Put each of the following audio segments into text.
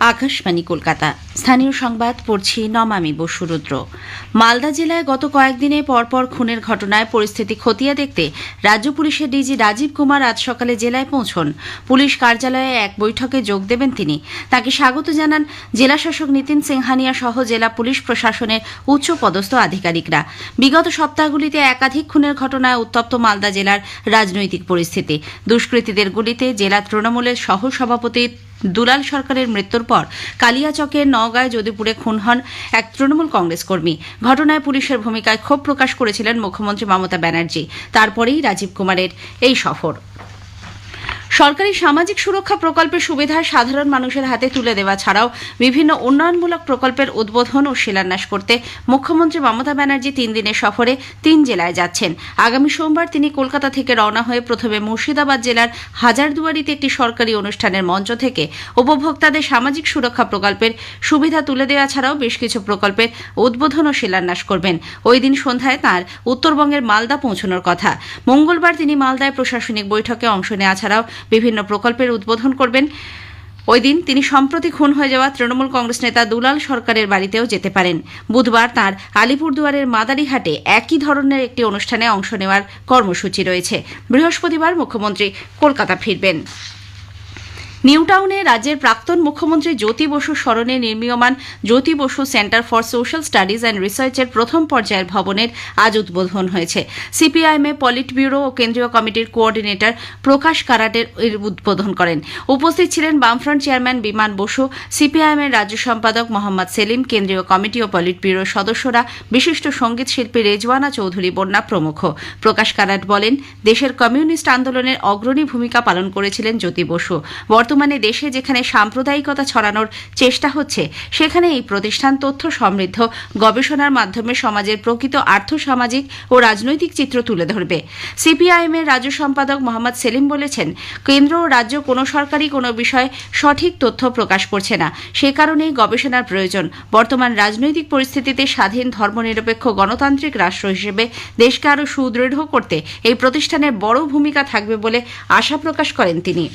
আকাশবাণী কলকাতা। স্থানীয় সংবাদ, পড়ছি নমামি বসুরুদ্র মালদা জেলায় গত কয়েকদিনে পরপর খুনের ঘটনায় পরিস্থিতি খতিয়ে দেখতে রাজ্য পুলিশের ডিজি রাজীব কুমার আজ সকালে জেলায় পৌঁছন। পুলিশ কার্যালয়ে এক বৈঠকে যোগ দেবেন তিনি। তাকে স্বাগত জানান জেলাশাসক নীতিন সিংহানিয়া সহ জেলা পুলিশ প্রশাসনের উচ্চ পদস্থ আধিকারিকরা। বিগত সপ্তাহগুলিতে একাধিক খুনের ঘটনায় উত্তপ্ত মালদা জেলার রাজনৈতিক পরিস্থিতি। দুষ্কৃতীদের গুলিতে জেলা তৃণমূলের সহ সভাপতি দুলাল সরকারের মৃত্যুর পর কালিয়াচকের নওগাঁয় যদুপুরে খুন হন এক তৃণমূল কংগ্রেস কর্মী। ঘটনায় পুলিশের ভূমিকায় ক্ষোভ প্রকাশ করেছিলেন মুখ্যমন্ত্রী মমতা ব্যানার্জি। তারপরেই রাজীব কুমারের এই সফর। সরকারি সামাজিক সুরক্ষা প্রকল্পের সুবিধা সাধারণ মানুষের হাতে তুলে দেওয়া ছাড়াও বিভিন্ন উন্নয়নমূলক প্রকল্পের উদ্বোধন ও শিলান্যাস করতে মুখ্যমন্ত্রী মমতা ব্যানার্জি তিন দিনের সফরে তিন জেলায় যাচ্ছেন। আগামী সোমবার তিনি কলকাতা থেকে রওনা হয়ে প্রথমে মুর্শিদাবাদ জেলার হাজারদুয়ারিতে একটি সরকারি অনুষ্ঠানের মঞ্চ থেকে উপভোক্তাদের সামাজিক সুরক্ষা প্রকল্পের সুবিধা তুলে দেওয়া ছাড়াও বেশ কিছু প্রকল্পের উদ্বোধন ও শিলান্যাস করবেন। ওই দিন সন্ধ্যায় তাঁর উত্তরবঙ্গের মালদা পৌঁছানোর কথা। মঙ্গলবার তিনি মালদায় প্রশাসনিক বৈঠকে অংশ নেওয়া ছাড়াও বিভিন্ন প্রকল্পের উদ্বোধন করবেন। ওই দিন তিনি সম্প্রতি খুন হয়ে যাওয়া তৃণমূল কংগ্রেস নেতা দুলাল সরকারের বাড়িতেও যেতে পারেন। বুধবার তাঁর আলিপুরদুয়ারের মাদারিহাটে একই ধরনের একটি অনুষ্ঠানে অংশ নেওয়ার কর্মসূচি রয়েছে। বৃহস্পতিবার মুখ্যমন্ত্রী কলকাতা ফিরবেন। নিউটাউনে রাজ্যের প্রাক্তন মুখ্যমন্ত্রী জ্যোতি বসু স্মরণে নির্মীয়মান Jyoti Basu centre for social studies and রিসার্চের প্রথম পর্যায়ের ভবনের আজ উদ্বোধন হয়েছে। সিপিআইএমএ পলিট ব্যুরো ও কেন্দ্রীয় কমিটির কোঅর্ডিনেটর প্রকাশ কারাটের এর উদ্বোধন করেন। উপস্থিত ছিলেন বামফ্রন্ট চেয়ারম্যান বিমান বসু সিপিআইএমের রাজ্য সম্পাদক মোহাম্মদ সেলিম, কেন্দ্রীয় কমিটি ও পলিট ব্যুরোর সদস্যরা, বিশিষ্ট সংগীত শিল্পী রেজওয়ানা চৌধুরী, বন্যা প্রমুখ। প্রকাশ কারাট বলেন, দেশের কমিউনিস্ট আন্দোলনের অগ্রণী ভূমিকা পালন করেছিলেন জ্যোতি বসু। বর্তমানে দেশে যেখানে সাম্প্রদায়িকতা ছড়ানোর চেষ্টা হচ্ছে, সেখানে এই প্রতিষ্ঠান তথ্য সমৃদ্ধ, গবেষণার মাধ্যমে সমাজের প্রকৃত আর্থসামাজিক ও রাজনৈতিক চিত্র তুলে ধরবে। সিপিআইএম এর রাজ্য সম্পাদক মোহাম্মদ সেলিম বলেছেন, কেন্দ্র ও রাজ্য কোনো সরকারি কোনো বিষয়ে সঠিক তথ্য প্রকাশ করছে না। সে কারণেই গবেষণার প্রয়োজন। বর্তমান রাজনৈতিক পরিস্থিতিতে স্বাধীন ধর্মনিরপেক্ষ গণতান্ত্রিক রাষ্ট্র হিসেবে দেশকে আরও সুদৃঢ় করতে এই প্রতিষ্ঠানের বড় ভূমিকা থাকবে বলে আশা প্রকাশ করেন তিনি।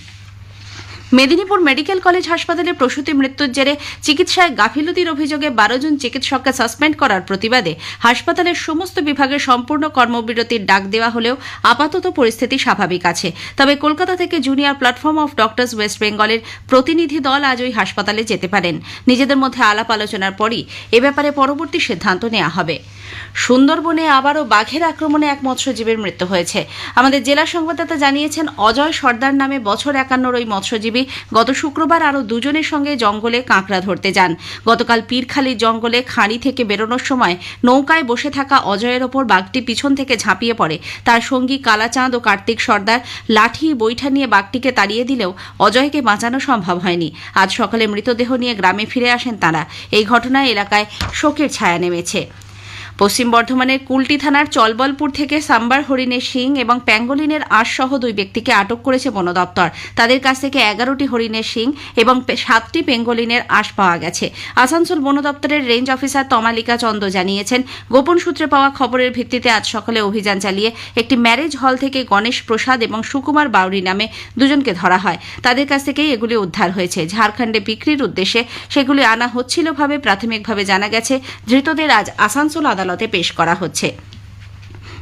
মেদিনীপুর মেডিকেল কলেজ হাসপাতালে প্রসূতি মৃত্যুর জেরে চিকিৎসায় গাফিলতির অভিযোগে বারো জন চিকিৎসককে সাসপেন্ড করার প্রতিবাদে হাসপাতালের সমস্ত বিভাগে সম্পূর্ণ কর্মবিরতির ডাক দেওয়া হলেও আপাতত পরিস্থিতি স্বাভাবিক আছে। তবে কলকাতা থেকে junior platform of doctors west বেঙ্গলের প্রতিনিধি দল আজ ওই হাসপাতালে যেতে পারেন। নিজেদের মধ্যে আলাপ আলোচনার পরই এ ব্যাপারে পরবর্তী সিদ্ধান্ত নেওয়া হবে। সুন্দরবনে আবারও বাঘের আক্রমণে এক মৎস্যজীবীর মৃত্যু হয়েছে। আমাদের জেলা সংবাদদাতা জানিয়েছেন, অজয় সর্দার নামে বছর একান্নর ওই মৎস্যজীবী গত শুক্রবার আরও দুজনের সঙ্গে জঙ্গলে কাঁকড়া ধরতে যান। গতকাল পীরখালির জঙ্গলে খাঁড়ি থেকে বেরোনোর সময় নৌকায় বসে থাকা অজয়ের ওপর বাঘটি পিছন থেকে ঝাঁপিয়ে পড়ে। তার সঙ্গী কালাচাঁদ ও কার্তিক সর্দার লাঠি, বৈঠা নিয়ে বাঘটিকে তাড়িয়ে দিলেও অজয়কে বাঁচানো সম্ভব হয়নি। আজ সকালে মৃতদেহ নিয়ে গ্রামে ফিরে আসেন তারা। এই ঘটনায় এলাকায় শোকের ছায়া নেমেছে। পশ্চিম বর্ধমানের কুলটি থানার চলবলপুর থেকে সাম্বার হরিণের শিং এবং প্যাঙ্গোলিনের আঁশ সহ দুই ব্যক্তিকে আটক করেছে বন দপ্তর। তাদের কাছ থেকে এগারোটি হরিণের শিং এবং সাতটি পেঙ্গোলিনের আঁশ পাওয়া গেছে। আসানসোল বন দপ্তরের রেঞ্জ অফিসার তমালিকা চন্দ জানিয়েছেন, গোপন সূত্রে পাওয়া খবরের ভিত্তিতে আজ সকালে অভিযান চালিয়ে একটি ম্যারেজ হল থেকে গণেশ প্রসাদ এবং সুকুমার বাউরি নামে দুজনকে ধরা হয়। তাদের কাছ থেকেই এগুলি উদ্ধার হয়েছে। ঝাড়খণ্ডে বিক্রির উদ্দেশ্যে সেগুলি আনা হচ্ছিল ভাবে প্রাথমিকভাবে জানা গেছে। ধৃতদের আজ আসানসোল আদালতে পেশ করা হচ্ছে।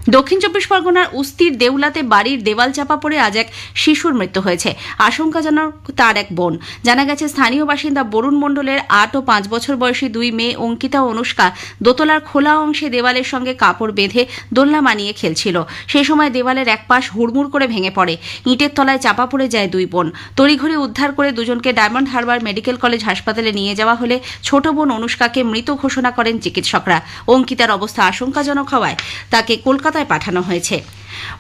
দক্ষিণ চব্বিশ পরগনার উস্তির দেউলাতে বাড়ির দেওয়াল চাপা পড়ে আজ এক শিশুর মৃত্যু হয়েছে। আশঙ্কাজনক তার এক বোন। জানা গেছে, স্থানীয় বাসিন্দা বরুণ মণ্ডলের আট ও পাঁচ বছর বয়সী দুই মেয়ে অঙ্কিতা অনুষ্কা দোতলার খোলা অংশে দেওয়ালের সঙ্গে কাপড় বেঁধে দোলনা মানিয়ে খেলছিল। সেই সময় দেওয়ালের এক পাশ হুড়মুড় করে ভেঙে পড়ে। ইটের তলায় চাপা পড়ে যায় দুই বোন। তড়িঘড়ি উদ্ধার করে দুজনকে ডায়মন্ড হারবার মেডিকেল কলেজ হাসপাতালে নিয়ে যাওয়া হলে ছোট বোন অনুষ্কাকে মৃত ঘোষণা করেন চিকিৎসকরা। অঙ্কিতার অবস্থা আশঙ্কাজনক হওয়ায় তাকে কলকাতায় পাঠানো হয়েছে।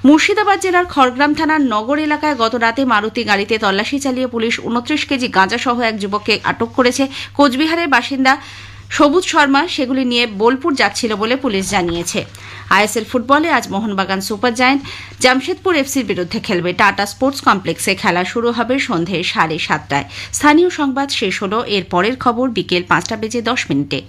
মুর্শিদাবাদ জেলার খড়গ্রাম থানার নগর এলাকায় গত রাতে মারুতি গাড়িতে তল্লাশি চালিয়ে পুলিশ উনত্রিশ কেজি গাঁজা সহ এক যুবককে আটক করেছে। কোচবিহারের বাসিন্দা সবুজ শর্মা সেগুলি নিয়ে বোলপুর যাচ্ছিল বলে পুলিশ জানিয়েছে। আইএসএল ফুটবলে আজ মোহনবাগান সুপার জায়ান্ট, জামশেদপুর এফসির বিরুদ্ধে খেলবে। টাটা স্পোর্টস কমপ্লেক্সে খেলা শুরু হবে সন্ধে সাড়ে সাতটায়। স্থানীয় সংবাদ শেষ হলো, এর পরের খবর বিকেল পাঁচটা বেজে দশ মিনিটে।